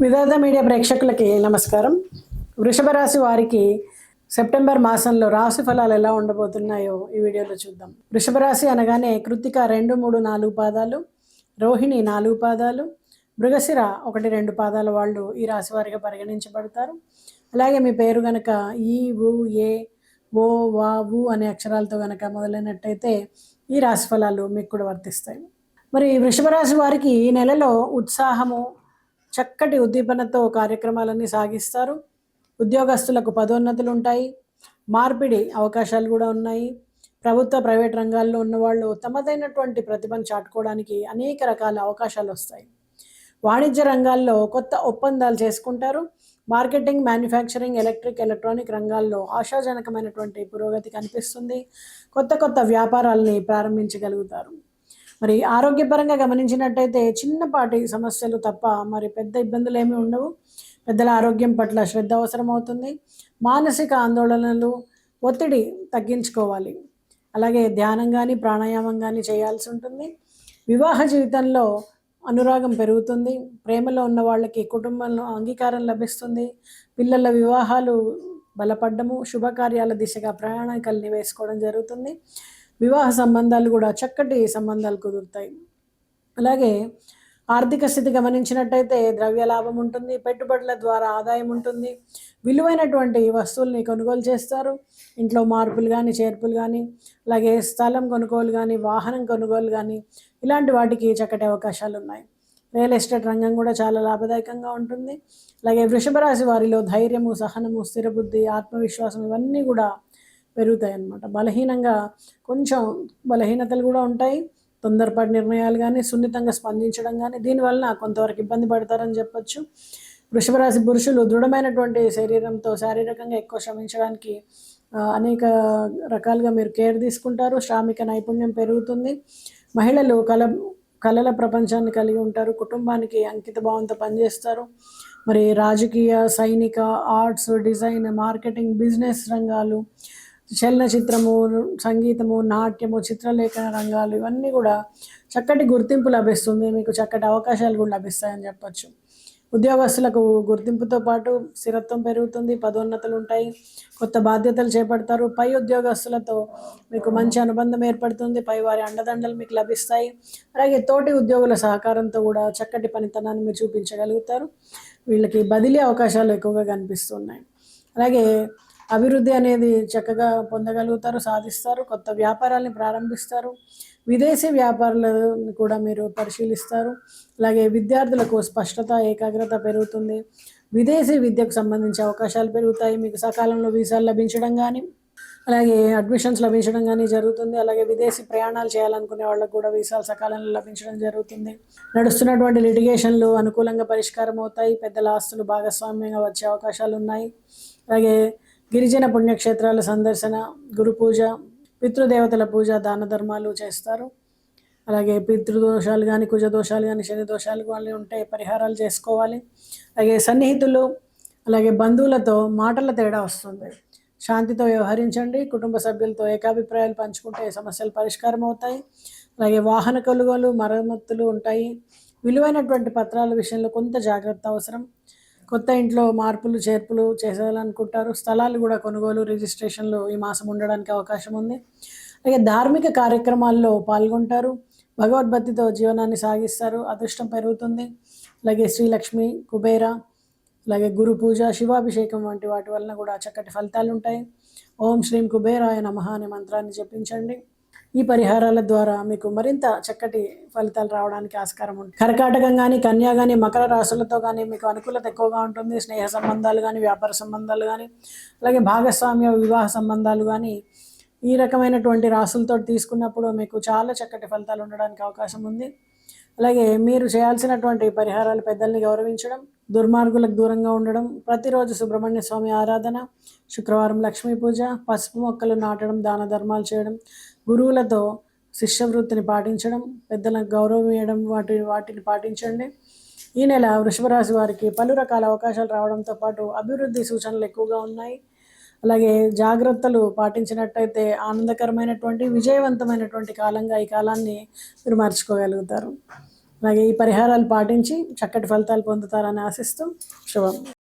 విధాత media ప్రేక్షకులకి నమస్కారం. వృషభ రాశి వారికి సెప్టెంబర్ మాసంలో రాశి ఫలాలు ఎలా ఉండబోతున్నాయో ఈ వీడియోలో చూద్దాం. వృషభ రాశి అనగానే కృత్తిక రెండు మూడు నాలుగు పాదాలు రోహిణి నాలుగు పాదాలు మృగశిర ఒకటి రెండు పాదాల వాళ్ళు ఈ రాశి వారిగా పరిగణించబడతారు. అలాగే మీ పేరు గనక ఈ ఉ ఏ ఓ వా వు అనే అక్షరాలతో గనక మొదలైనట్టయితే ఈ రాశి ఫలాలు మీకు కూడా వర్తిస్తాయి. మరి వృషభ రాశి వారికి ఈ నెలలో ఉత్సాహము చక్కటి ఉద్దీపనతో కార్యక్రమాలన్నీ సాగిస్తారు. ఉద్యోగస్తులకు పదోన్నతులు ఉంటాయి. మార్పిడి అవకాశాలు కూడా ఉన్నాయి. ప్రభుత్వ ప్రైవేట్ రంగాల్లో ఉన్నవాళ్ళు తమదైనటువంటి ప్రతిభను చాటుకోవడానికి అనేక రకాల అవకాశాలు వస్తాయి. వాణిజ్య రంగాల్లో కొత్త ఒప్పందాలు చేసుకుంటారు. మార్కెటింగ్ మ్యానుఫ్యాక్చరింగ్ ఎలక్ట్రిక్ ఎలక్ట్రానిక్ రంగాల్లో ఆశాజనకమైనటువంటి పురోగతి కనిపిస్తుంది. కొత్త కొత్త వ్యాపారాలని ప్రారంభించగలుగుతారు. మరి ఆరోగ్యపరంగా గమనించినట్టయితే చిన్నపాటి సమస్యలు తప్ప మరి పెద్ద ఇబ్బందులు ఏమీ ఉండవు. పెద్దల ఆరోగ్యం పట్ల శ్రద్ధ అవసరం అవుతుంది మానసిక ఆందోళనలు ఒత్తిడి తగ్గించుకోవాలి. అలాగే ధ్యానం కానీ ప్రాణాయామం కానీ చేయాల్సి ఉంటుంది. వివాహ జీవితంలో అనురాగం పెరుగుతుంది. ప్రేమలో ఉన్న వాళ్ళకి కుటుంబంలో అంగీకారం లభిస్తుంది. పిల్లల వివాహాలు బలపడ్డము శుభకార్యాల దిశగా ప్రయాణికల్ని వేసుకోవడం జరుగుతుంది. వివాహ సంబంధాలు కూడా చక్కటి సంబంధాలు కుదురుతాయి. అలాగే ఆర్థిక స్థితి గమనించినట్టయితే ద్రవ్య లాభం ఉంటుంది పెట్టుబడుల ద్వారా ఆదాయం ఉంటుంది. విలువైనటువంటి వస్తువుల్ని కొనుగోలు చేస్తారు. ఇంట్లో మార్పులు కానీ చేర్పులు కానీ అలాగే స్థలం కొనుగోలు కానీ వాహనం కొనుగోలు కానీ ఇలాంటి వాటికి చక్కటి అవకాశాలు ఉన్నాయి. రియల్ ఎస్టేట్ రంగం కూడా చాలా లాభదాయకంగా ఉంటుంది. అలాగే వృషభ రాశి వారిలో ధైర్యము సహనము స్థిరబుద్ధి ఆత్మవిశ్వాసం ఇవన్నీ కూడా పెరుగుతాయి అన్నమాట బలహీనంగా కొంచెం బలహీనతలు కూడా ఉంటాయి. తొందరపాటు నిర్ణయాలు కానీ సున్నితంగా స్పందించడం కానీ దీనివల్ల కొంతవరకు ఇబ్బంది పడతారని చెప్పొచ్చు. వృషభరాశి పురుషులు దృఢమైనటువంటి శరీరంతో శారీరకంగా ఎక్కువ శ్రమించడానికి అనేక రకాలుగా మీరు కేర్ తీసుకుంటారు. శ్రామిక నైపుణ్యం పెరుగుతుంది. మహిళలు కళ కళల ప్రపంచాన్ని కలిగి ఉంటారు. కుటుంబానికి అంకిత భావంతో పనిచేస్తారు. మరి రాజకీయ సైనిక ఆర్ట్స్ డిజైన్ మార్కెటింగ్ బిజినెస్ రంగాలు చలనచిత్రము సంగీతము నాట్యము చిత్రలేఖన రంగాలు ఇవన్నీ కూడా చక్కటి గుర్తింపు లభిస్తుంది. మీకు చక్కటి అవకాశాలు కూడా లభిస్తాయని చెప్పచ్చు. ఉద్యోగస్తులకు గుర్తింపుతో పాటు స్థిరత్వం పెరుగుతుంది పదోన్నతులు ఉంటాయి కొత్త బాధ్యతలు చేపడతారు. పై ఉద్యోగస్తులతో మీకు మంచి అనుబంధం ఏర్పడుతుంది పై వారి అండదండలు మీకు లభిస్తాయి. అలాగే తోటి ఉద్యోగుల సహకారంతో కూడా చక్కటి పనితనాన్ని మీరు చూపించగలుగుతారు. వీళ్ళకి బదిలీ అవకాశాలు ఎక్కువగా కనిపిస్తున్నాయి. అలాగే అభివృద్ధి అనేది చక్కగా పొందగలుగుతారు సాధిస్తారు కొత్త వ్యాపారాల్ని ప్రారంభిస్తారు. విదేశీ వ్యాపారులను కూడా మీరు పరిశీలిస్తారు. అలాగే విద్యార్థులకు స్పష్టత ఏకాగ్రత పెరుగుతుంది. విదేశీ విద్యకు సంబంధించి అవకాశాలు పెరుగుతాయి. మీకు సకాలంలో వీసాలు లభించడం కానీ అలాగే అడ్మిషన్స్ లభించడం కానీ జరుగుతుంది. అలాగే విదేశీ ప్రయాణాలు చేయాలనుకునే వాళ్ళకు కూడా వీసాలు సకాలంలో లభించడం జరుగుతుంది. నడుస్తున్నటువంటి లిటిగేషన్లు అనుకూలంగా పరిష్కారం అవుతాయి పెద్దల ఆస్తులు భాగస్వామ్యంగా వచ్చే అవకాశాలు ఉన్నాయి అలాగే గిరిజన పుణ్యక్షేత్రాల సందర్శన గురు పూజ పితృదేవతల పూజ దాన ధర్మాలు చేస్తారు. అలాగే పితృదోషాలు కానీ కుజ దోషాలు కానీ శని దోషాలు కానీ ఉంటే పరిహారాలు చేసుకోవాలి. అలాగే సన్నిహితులు అలాగే బంధువులతో మాటల తేడా వస్తుంది. శాంతితో వ్యవహరించండి. కుటుంబ సభ్యులతో ఏకాభిప్రాయాలు పంచుకుంటే సమస్యలు పరిష్కారం అవుతాయి. అలాగే వాహన కొనుగోలు మరమ్మతులు ఉంటాయి. విలువైనటువంటి పత్రాల విషయంలో కొంత జాగ్రత్త అవసరం. కొత్త ఇంట్లో మార్పులు చేర్పులు చేసేయాలనుకుంటారు. స్థలాలు కూడా కొనుగోలు రిజిస్ట్రేషన్లు ఈ మాసం ఉండడానికి అవకాశం ఉంది. అలాగే ధార్మిక కార్యక్రమాల్లో పాల్గొంటారు. భగవద్భక్తితో జీవనాన్ని సాగిస్తారు. అదృష్టం పెరుగుతుంది. అలాగే శ్రీలక్ష్మి కుబేర అలాగే గురు పూజ శివాభిషేకం వంటి వాటి వలన కూడా చక్కటి ఫలితాలు ఉంటాయి ఓం శ్రీం కుబేరాయ నమ అనే మంత్రాన్ని జపించండి. ఈ పరిహారాల ద్వారా మీకు మరింత చక్కటి ఫలితాలు రావడానికి ఆస్కారం ఉంటుంది. కర్కాటకం కానీ కన్యా కానీ మకర రాశులతో కానీ మీకు అనుకూలత ఎక్కువగా ఉంటుంది. స్నేహ సంబంధాలు కానీ వ్యాపార సంబంధాలు కానీ అలాగే భాగస్వామ్య వివాహ సంబంధాలు కానీ ఈ రకమైనటువంటి రాసులతో తీసుకున్నప్పుడు మీకు చాలా చక్కటి ఫలితాలు ఉండడానికి అవకాశం ఉంది. అలాగే మీరు చేయాల్సినటువంటి పరిహారాలు పెద్దల్ని గౌరవించడం దుర్మార్గులకు దూరంగా ఉండడం ప్రతిరోజు సుబ్రహ్మణ్య స్వామి ఆరాధన శుక్రవారం లక్ష్మీ పూజ పసుపు మొక్కలు నాటడం దాన ధర్మాలు చేయడం గురువులతో శిష్యవృత్తిని పాటించడం పెద్దలకు గౌరవం ఇవ్వడం వాటి వాటిని పాటించండి. ఈ నెల వృషభరాశి వారికి పలు రకాల అవకాశాలు రావడంతో పాటు అభివృద్ధి సూచనలు ఎక్కువగా ఉన్నాయి. అలాగే జాగ్రత్తలు పాటించినట్టయితే ఆనందకరమైనటువంటి విజయవంతమైనటువంటి కాలంగా ఈ కాలాన్ని మీరు మార్చుకోగలుగుతారు. అలాగే ఈ పరిహారాలు పాటించి చక్కటి ఫలితాలు పొందుతారని ఆశిస్తూ శుభం.